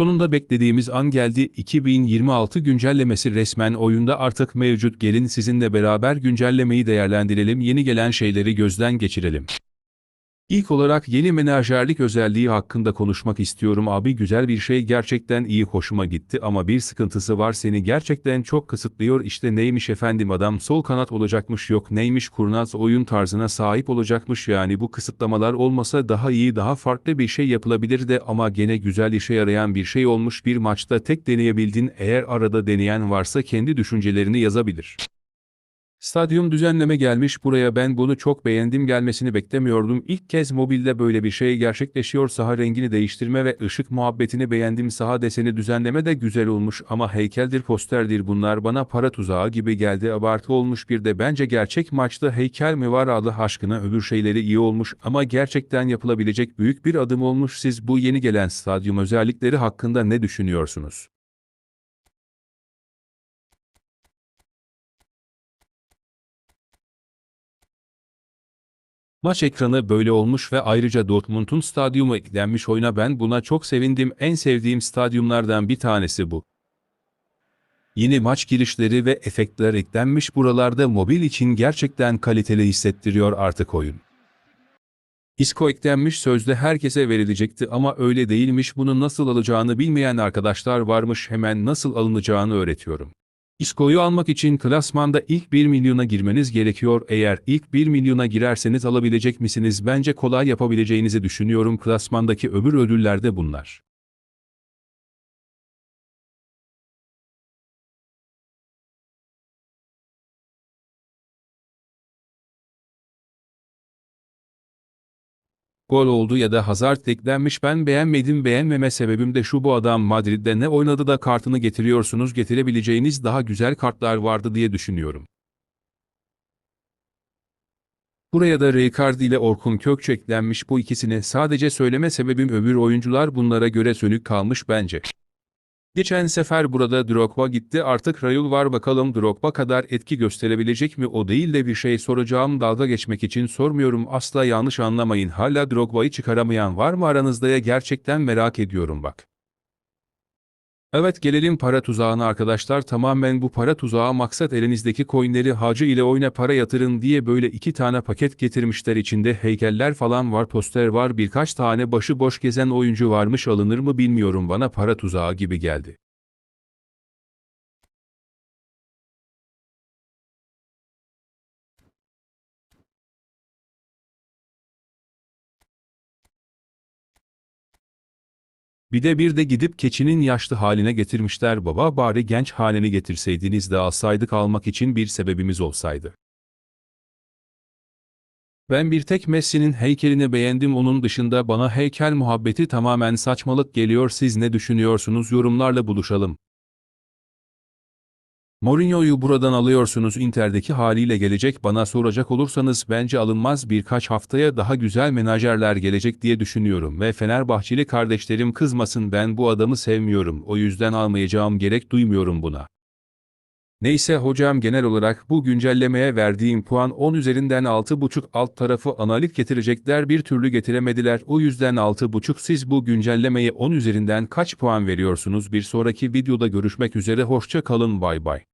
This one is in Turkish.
Sonunda beklediğimiz an geldi. 2026 güncellemesi resmen oyunda artık mevcut. Gelin sizinle beraber güncellemeyi değerlendirelim. Yeni gelen şeyleri gözden geçirelim. İlk olarak yeni menajerlik özelliği hakkında konuşmak istiyorum. Abi güzel bir şey gerçekten iyi hoşuma gitti ama bir sıkıntısı var. Seni gerçekten çok kısıtlıyor. İşte neymiş efendim adam sol kanat olacakmış yok neymiş kurnaz oyun tarzına sahip olacakmış. Yani bu kısıtlamalar olmasa daha iyi daha farklı bir şey yapılabilirdi ama gene güzel işe yarayan bir şey olmuş. Bir maçta tek deneyebildin. Eğer arada deneyen varsa kendi düşüncelerini yazabilir. Stadyum düzenleme gelmiş buraya ben bunu çok beğendim gelmesini beklemiyordum. İlk kez mobilde böyle bir şey gerçekleşiyor saha rengini değiştirme ve ışık muhabbetini beğendim saha deseni düzenleme de güzel olmuş ama heykeldir posterdir bunlar bana para tuzağı gibi geldi abartı olmuş bir de bence gerçek maçta heykel mi var Allah aşkına öbür şeyleri iyi olmuş ama gerçekten yapılabilecek büyük bir adım olmuş siz bu yeni gelen stadyum özellikleri hakkında ne düşünüyorsunuz? Maç ekranı böyle olmuş ve ayrıca Dortmund'un stadyumu eklenmiş oyuna ben buna çok sevindim. En sevdiğim stadyumlardan bir tanesi bu. Yeni maç girişleri ve efektler eklenmiş buralarda mobil için gerçekten kaliteli hissettiriyor artık oyun. Isco eklenmiş sözde herkese verilecekti ama öyle değilmiş bunu nasıl alacağını bilmeyen arkadaşlar varmış hemen nasıl alınacağını öğretiyorum. Isco'yu almak için klasmanda ilk 1 milyona girmeniz gerekiyor. Eğer ilk 1 milyona girerseniz alabilecek misiniz? Bence kolay yapabileceğinizi düşünüyorum. Klasmandaki öbür ödüller de bunlar. Gol oldu ya da Hazard eklenmiş ben beğenmedim beğenmeme sebebim de şu bu adam Madrid'de ne oynadı da kartını getiriyorsunuz getirebileceğiniz daha güzel kartlar vardı diye düşünüyorum. Buraya da Rijkaard ile Orkun Kökçü eklenmiş bu ikisini sadece söyleme sebebim öbür oyuncular bunlara göre sönük kalmış bence. Geçen sefer burada Drogba gitti artık Raul var bakalım Drogba kadar etki gösterebilecek mi o değil de bir şey soracağım dalga geçmek için sormuyorum asla yanlış anlamayın hala Drogba'yı çıkaramayan var mı aranızda ya gerçekten merak ediyorum bak. Evet gelelim para tuzağına arkadaşlar. Tamamen bu para tuzağı maksat elinizdeki coinleri hacı ile oyuna para yatırın diye böyle iki tane paket getirmişler. İçinde heykeller falan var poster var birkaç tane başı boş gezen oyuncu varmış. Alınır mı bilmiyorum. Bana para tuzağı gibi geldi. Bir de bir de gidip keçinin yaşlı haline getirmişler baba bari genç halini getirseydiniz de alsaydık almak için bir sebebimiz olsaydı. Ben bir tek Messi'nin heykelini beğendim onun dışında bana heykel muhabbeti tamamen saçmalık geliyor siz ne düşünüyorsunuz yorumlarla buluşalım. Mourinho'yu buradan alıyorsunuz Inter'deki haliyle gelecek bana soracak olursanız bence alınmaz birkaç haftaya daha güzel menajerler gelecek diye düşünüyorum ve Fenerbahçeli kardeşlerim kızmasın ben bu adamı sevmiyorum o yüzden almayacağım gerek duymuyorum buna. Neyse hocam genel olarak bu güncellemeye verdiğim puan 10 üzerinden 6.5 alt tarafı analik getirecekler bir türlü getiremediler o yüzden 6.5 siz bu güncellemeye 10 üzerinden kaç puan veriyorsunuz bir sonraki videoda görüşmek üzere hoşça kalın bay bay.